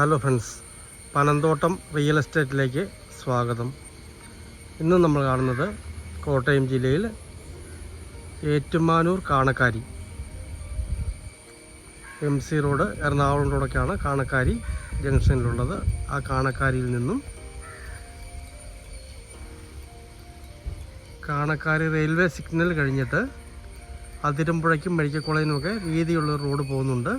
Hello friends Panamthottam real എസ്റ്റേറ്റിലേക്ക് സ്വാഗതം. ഇന്ന് നമ്മൾ കാണുന്നത് കോട്ടയം ജില്ലയിൽ Ettumanoor Kanakkari. M C road Ernakulam റോഡൊക്കെയാണ് Kanakkari ജംഗ്ഷനിലുള്ളത്. ആ കാണക്കാരിയിൽ നിന്നും കാണക്കാരി റെയിൽവേ സിഗ്നൽ കഴിഞ്ഞിട്ട് അതിരമ്പുഴയ്ക്കും മെഡിക്കൽ കോളേജിനുമൊക്കെ വീതിയുള്ള റോഡ് പോകുന്നുണ്ട്.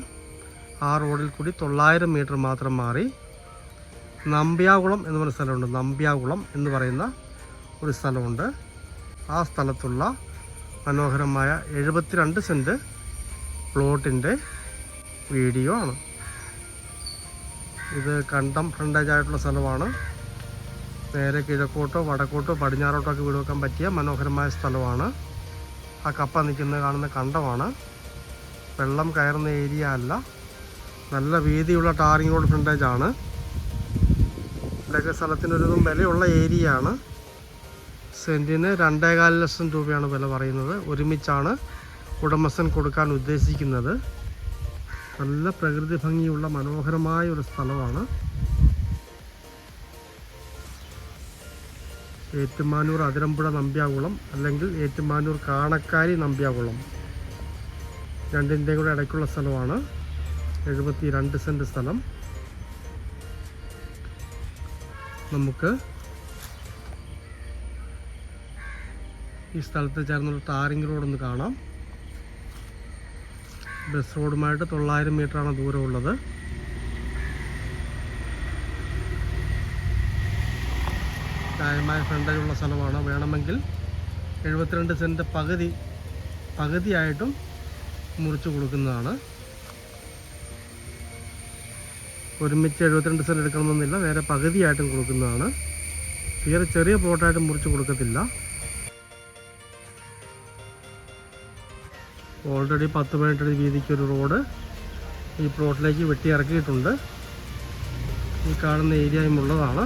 ആ റോഡിൽ കൂടി തൊള്ളായിരം മീറ്റർ മാത്രം മാറി നമ്പ്യാകുളം എന്ന് പറയുന്ന സ്ഥലമുണ്ട്. നമ്പ്യാകുളം എന്ന് പറയുന്ന ഒരു സ്ഥലമുണ്ട്. ആ സ്ഥലത്തുള്ള മനോഹരമായ എഴുപത്തിരണ്ട് സെന്റ് പ്ലോട്ടിന്റെ വീഡിയോ ആണ്. ഇത് കണ്ടം ഫ്രണ്ടേജ് ആയിട്ടുള്ള സ്ഥലമാണ്. നേരെ കിഴക്കോട്ടോ വടക്കോട്ടോ പടിഞ്ഞാറോട്ടോ ഒക്കെ വീട് വെക്കാൻ പറ്റിയ മനോഹരമായ സ്ഥലമാണ്. ആ കപ്പ നിൽക്കുന്നത് കാണുന്ന കണ്ടമാണ്. വെള്ളം കയറുന്ന ഏരിയ അല്ല. നല്ല വീതിയുള്ള ടാറിംഗ് റോഡ് ഫ്രണ്ടേജ് ആണ്. ഇവിടെയൊക്കെ സ്ഥലത്തിനൊരു വിലയുള്ള ഏരിയ ആണ്. സെന്റിന് രണ്ടേകാൽ ലക്ഷം രൂപയാണ് വില പറയുന്നത്. ഒരുമിച്ചാണ് ഉടമസ്ഥൻ കൊടുക്കാൻ ഉദ്ദേശിക്കുന്നത്. നല്ല പ്രകൃതി ഭംഗിയുള്ള മനോഹരമായ ഒരു സ്ഥലമാണ്. ഏറ്റുമാനൂർ അതിരമ്പുഴ നമ്പ്യാകുളം അല്ലെങ്കിൽ ഏറ്റുമാനൂർ കാണക്കാരി നമ്പ്യാകുളം. രണ്ടിന്റെയും കൂടെ ഇടയ്ക്കുള്ള സ്ഥലമാണ്. എഴുപത്തി രണ്ട് സെന്റ് സ്ഥലം. നമുക്ക് ഈ സ്ഥലത്ത് ചേർന്നുള്ള ടാറിംഗ് ഒന്ന് കാണാം. ബസ് റോഡുമായിട്ട് തൊള്ളായിരം മീറ്ററാണ് ദൂരമുള്ളത് ന്യായമായ ഫ്രണ്ടേജുള്ള സ്ഥലമാണ്. വേണമെങ്കിൽ എഴുപത്തിരണ്ട് സെന്റ് പകുതി പകുതിയായിട്ടും മുറിച്ചു കൊടുക്കുന്നതാണ്. ഒരുമിച്ച് എഴുപത്തിരണ്ട് സെന്റ് എടുക്കണമെന്നില്ല. നേരെ പകുതിയായിട്ടും കൊടുക്കുന്നതാണ്. തീരെ ചെറിയ പ്ലോട്ടായിട്ട് മുറിച്ച് കൊടുക്കത്തില്ല. ഓൾറെഡി പത്ത് പതിനെട്ടടി വീതിക്ക് ഒരു റോഡ് ഈ പ്ലോട്ടിലേക്ക് വെട്ടി ഇറക്കിയിട്ടുണ്ട്. ഈ കാണുന്ന ഏരിയയും ഉള്ളതാണ്.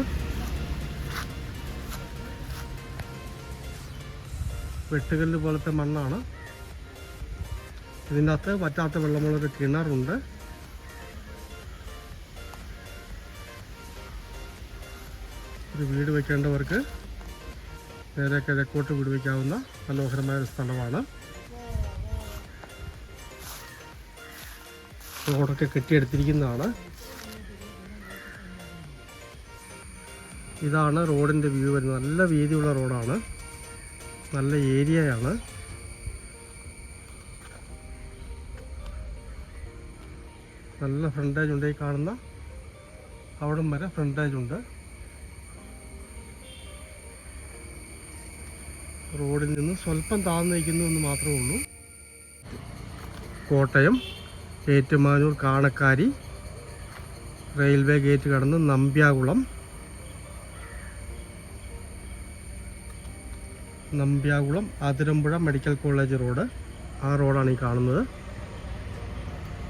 വെട്ടുകല്ല് പോലത്തെ മണ്ണാണ്. ഇതിന്റെ അകത്ത് പറ്റാത്ത വെള്ളമുള്ളൊരു കിണറുണ്ട്. ഒരു വീട് വയ്ക്കേണ്ടവർക്ക് നേരെ കിഴക്കോട്ട് വീട് വയ്ക്കാവുന്ന മനോഹരമായ ഒരു സ്ഥലമാണ്. റോഡൊക്കെ കെട്ടിയെടുത്തിരിക്കുന്നതാണ്. ഇതാണ് റോഡിന്റെ വ്യൂ വരുന്നത്. നല്ല വീതിയുള്ള റോഡാണ്. നല്ല ഏരിയയാണ്. നല്ല ഫ്രണ്ടേജ് ഉണ്ട് ഈ കാണുന്ന. അവിടം വരെ ഫ്രണ്ടേജ് ഉണ്ട്. റോഡിൽ നിന്ന് സ്വല്പം താഴ്ന്നു നിൽക്കുന്നു എന്ന് മാത്രമേ ഉള്ളൂ. കോട്ടയം ഏറ്റുമാനൂർ കാണക്കാരി റെയിൽവേ ഗേറ്റ് കടന്ന് Nambiakulam. Nambiakulam Athirampuzha medical college road. ആ റോഡാണ് ഈ കാണുന്നത്.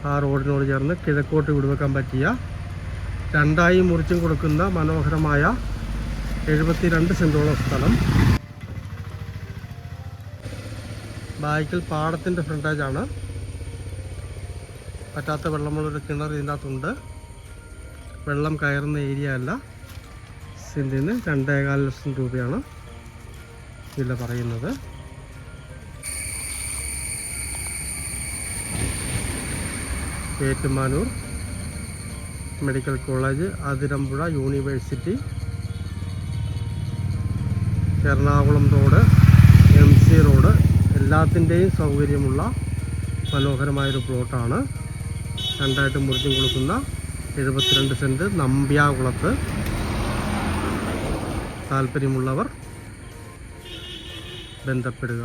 ആ റോഡിനോട് ചേർന്ന് കിഴക്കോട്ട് വിടുവെക്കാൻ പറ്റിയ രണ്ടായി മുറിച്ചും കൊടുക്കുന്ന മനോഹരമായ എഴുപത്തിരണ്ട് സെന്റോളം സ്ഥലം. ബാക്കിൽ പാടത്തിന്റെ ഫ്രണ്ടേജാണ് പറ്റാത്ത വെള്ളമുള്ളൊരു കിണർ ഇതിന്റെ അകത്തുണ്ട് വെള്ളം കയറുന്ന ഏരിയ അല്ല. സെന്റിന് രണ്ടേകാൽ ലക്ഷം രൂപയാണ് വില പറയുന്നത്. Ettumanoor medical college Athirampuzha university Ernakulam road M C road എല്ലാത്തിന്റെയും സൗകര്യമുള്ള മനോഹരമായൊരു പ്ലോട്ടാണ്. രണ്ടായിട്ട് മുറിഞ്ഞു കൊടുക്കുന്ന എഴുപത്തിരണ്ട് സെന്റ് നമ്പ്യാകുളത്ത് താല്പര്യമുള്ളവർ ബന്ധപ്പെടുക.